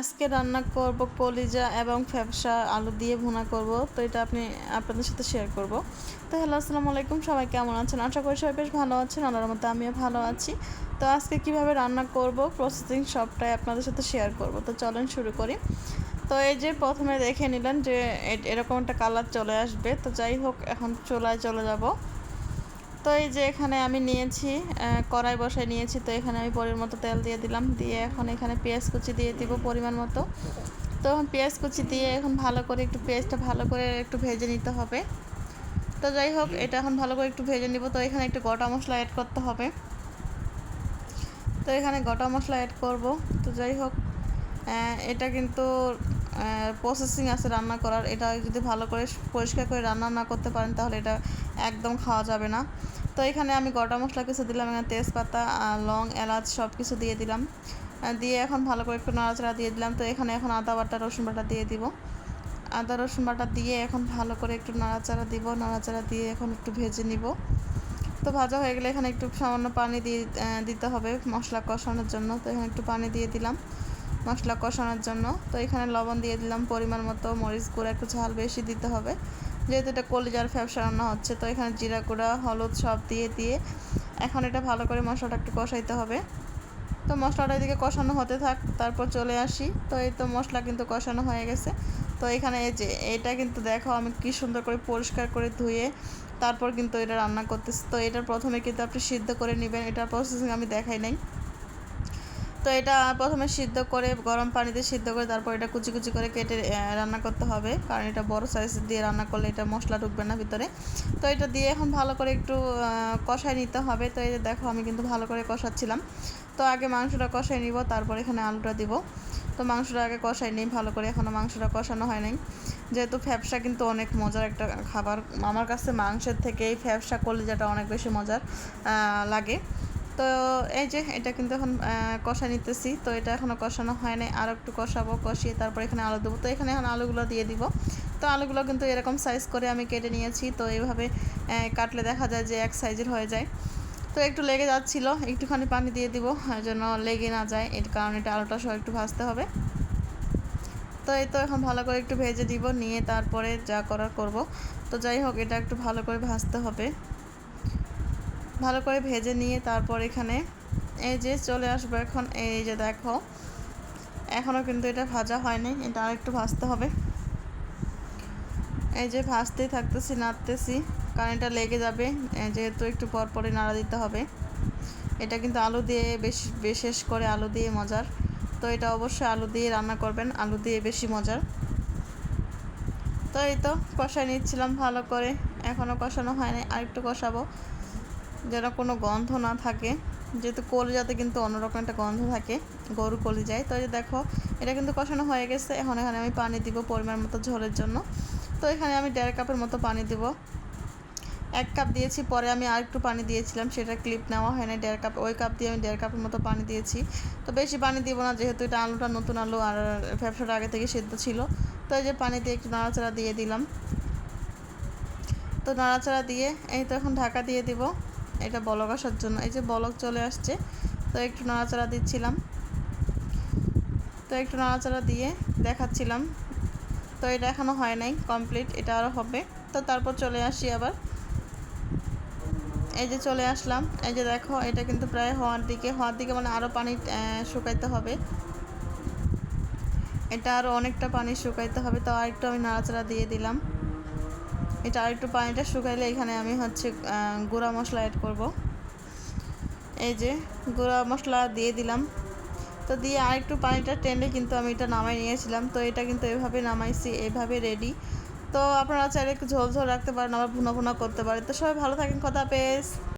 আজকে রান্না করব কলিজা এবং ফ্যাপসা আলু দিয়ে ভুনা করব। তো এটা আপনি আপনাদের সাথে শেয়ার করব। তো হ্যালো আসসালামু আলাইকুম। সবাই কেমন আছেন? আশা করি সবাই বেশ ভালো আছেন। আল্লাহর মতো আমিও ভালো আছি। তো আজকে কীভাবে রান্না করব প্রসেসিং সবটাই আপনাদের সাথে শেয়ার করব। তো চলেন শুরু করি। তো এই যে প্রথমে দেখে নিলেন যে এরকম একটা কালার চলে আসবে। তো যাই হোক, এখন চুলায় চলে যাব। তো এই যে এখানে আমি নিয়েছি কড়াই বসায় নিয়েছি, তো এখানে আমি পরিমাণ মতো তেল দিয়ে দিলাম। দিয়ে এখন এখানে পেঁয়াজ কুচি দিয়ে দিব পরিমাণ মতো। তো এখন পেঁয়াজ কুচি দিয়ে এখন ভালো করে একটু পেঁয়াজটা ভালো করে একটু ভেজে নিতে হবে। তো যাই হোক, এটা এখন ভালো করে একটু ভেজে নিব। তো এখানে একটু গোটা মশলা অ্যাড করতে হবে। তো এখানে গোটা মশলা অ্যাড করব। তো যাই হোক এটা কিন্তু প্রসেসিং আছে রান্না করার। এটা যদি ভালো করে পরিষ্কার করে রান্না না করতে পারেন, তাহলে এটা একদম খাওয়া যাবে না। তো এখানে আমি গোটা মশলা কিছু দিলাম, এখানে তেজপাতা লং, এলাচ সব কিছু দিয়ে দিলাম। দিয়ে এখন ভালো করে একটু নাড়াচাড়া দিয়ে দিলাম। তো এখানে এখন আদা বাটা, রসুন বাটা দিয়ে দিব। আদা, রসুন বাটা দিয়ে এখন ভালো করে একটু নাড়াচাড়া দিব। নাড়াচাড়া দিয়ে এখন একটু ভেজে নিব। তো ভাজা হয়ে গেলে এখানে একটু সামান্য পানি দিয়ে দিতে হবে মশলা কষানোর জন্য। তো এখানে একটু পানি দিয়ে দিলাম মশলা কষানোর জন্য। তো এখানে লবণ দিয়ে দিলাম। পরিমাণ মতো মরিচ গুঁড়া, একটু ঝাল বেশি দিতে হবে। যেহেতু এটা কলিজার ফ্যাপসা রান্না হচ্ছে, তো এখানে জিরা গুঁড়া, হলুদ সব দিয়ে দিয়ে এখন এটা ভালো করে মশলাটা একটু কষাইতে হবে। তো মশলাটা এদিকে কষানো হতে থাক, তারপর চলে আসি। তো এই তো মশলা কিন্তু কষানো হয়ে গেছে। তো এখানে এই যে, এটা কিন্তু দেখো আমি কি সুন্দর করে পরিষ্কার করে ধুয়ে তারপর কিন্তু এটা রান্না করতেছি। তো এটা প্রথমে কিন্তু আপনি সিদ্ধ করে নেবেন, এটার প্রসেসিং আমি দেখাই নাই। তো এটা প্রথমে সিদ্ধ করে, গরম পানিতে সিদ্ধ করে, তারপর এটা কুচি কুচি করে কেটে রান্না করতে হবে। কারণ এটা বড় সাইজ দিয়ে রান্না করলে এটা মশলা ঢুকবে না ভিতরে। তো এটা দিয়ে এখন ভালো করে একটু কষায় নিতে হবে। তো এই যে দেখো, আমি কিন্তু ভালো করে কষাচ্ছিলাম। তো আগে মাংসটা কষাই নিব, তারপর এখানে আলুটা দিব। তো মাংসটা আগে কষাই নিই, ভালো করে এখনও মাংসটা কষানো হয় নাই। যেহেতু ফ্যাপসা কিন্তু অনেক মজার একটা খাবার। আমার কাছে মাংসের থেকে এই ফ্যাপসা কলিজাটা অনেক বেশি মজার লাগে। তো এই যে, এটা কিন্তু এখন কষা নিতেছি। তো এটা এখনও কষানো হয় নাই। আরও একটু কষাবো, কষিয়ে তারপর এখানে আলু দেবো। তো এখানে এখন আলুগুলো দিয়ে দিব। তো আলুগুলো কিন্তু এরকম সাইজ করে আমি কেটে নিয়েছি। তো এইভাবে কাটলে দেখা যায় যে এক সাইজের হয়ে যায়। তো একটু লেগে যাচ্ছিল। একটুখানি পানি দিয়ে দিব যেন লেগে না যায়। এর কারণে এটা আলুটা সহ একটু ভাজতে হবে। তো এই তো এখন ভালো করে একটু ভেজে দিব। নিয়ে তারপরে যা করার করব। তো যাই হোক, এটা একটু ভালো করে ভাজতে হবে। ভালো করে ভেজে নিয়ে তারপর এখানে এই যে চলে আসব এখন। এই যে দেখো এখনও কিন্তু এটা ভাজা হয়নি, এটা আর একটু ভাজতে হবে। এই যে ভাজতেই থাকতেছি, নাড়তেছি, কারণ এটা লেগে যাবে যেহেতু একটু পর পরে নাড়া দিতে হবে। এটা কিন্তু আলু দিয়ে বেশি, বিশেষ করে আলু দিয়ে মজার। তো এটা অবশ্যই আলু দিয়ে রান্না করবেন, আলু দিয়ে বেশি মজার। তো এই তো কষাই নিচ্ছিলাম ভালো করে এখনও কষানো হয়নি আর একটু কষাবো। যেন কোনো গন্ধ না থাকে, যেহেতু কলিজাতে কিন্তু অন্যরকম একটা গন্ধ থাকে গরু কলিজায় তো এই যে দেখো, এটা কিন্তু কষানো হয়ে গেছে। এখন এখানে আমি পানি দিব পরিমাণ মতো ঝোলের জন্য। তো এখানে আমি দেড় কাপের মতো পানি দিব। এক কাপ দিয়েছি, পরে আমি আর একটু পানি দিয়েছিলাম সেটা ক্লিপ নেওয়া হয় না দেড় কাপ। ওই কাপ দিয়ে আমি দেড় কাপের মতো পানি দিয়েছি। তো বেশি পানি দিব না, যেহেতু এটা আলুটা নতুন আলু আর ব্যবসাটা আগে থেকে সিদ্ধ ছিল। তো এই যে পানি দিয়ে একটু নাড়াচাড়া দিয়ে দিলাম। তো নাড়াচাড়া দিয়ে, এই তো এখন ঢাকা দিয়ে দিব। এটা বলক আসার জন্য। এই যে বলক চলে আসছে। তো একটু নাড়াচাড়া দিচ্ছিলাম। তো একটু নাড়াচাড়া দিয়ে দেখাচ্ছিলাম। তো এটা এখনও হয় নাই, কমপ্লিট। এটা আরও হবে। তো তারপর চলে আসি আবার। এই যে চলে আসলাম। এই যে দেখো, এটা কিন্তু প্রায় হওয়ার দিকে। হওয়ার দিকে মানে আরও পানি শুকাইতে হবে। এটা আরও অনেকটা পানি শুকাইতে হবে। তো আরেকটু আমি নাড়াচাড়া দিয়ে দিলাম। এটা আর একটু পানিটা শুকাইলে এখানে আমি হচ্ছে গুঁড়া মশলা অ্যাড করব। এই যে গুঁড়া মশলা দিয়ে দিলাম। তো দিয়ে আর একটু পানিটা টেনে কিন্তু আমি এটা নামাই নিয়েছিলাম। তো এটা কিন্তু এভাবে নামাইছি, এভাবে রেডি তো আপনারা চাইলে একটু ঝোল ঝোল রাখতে পারেন, আবার ভুনা ভুনা করতে পারেন। তো সবাই ভালো থাকেন কথা পেস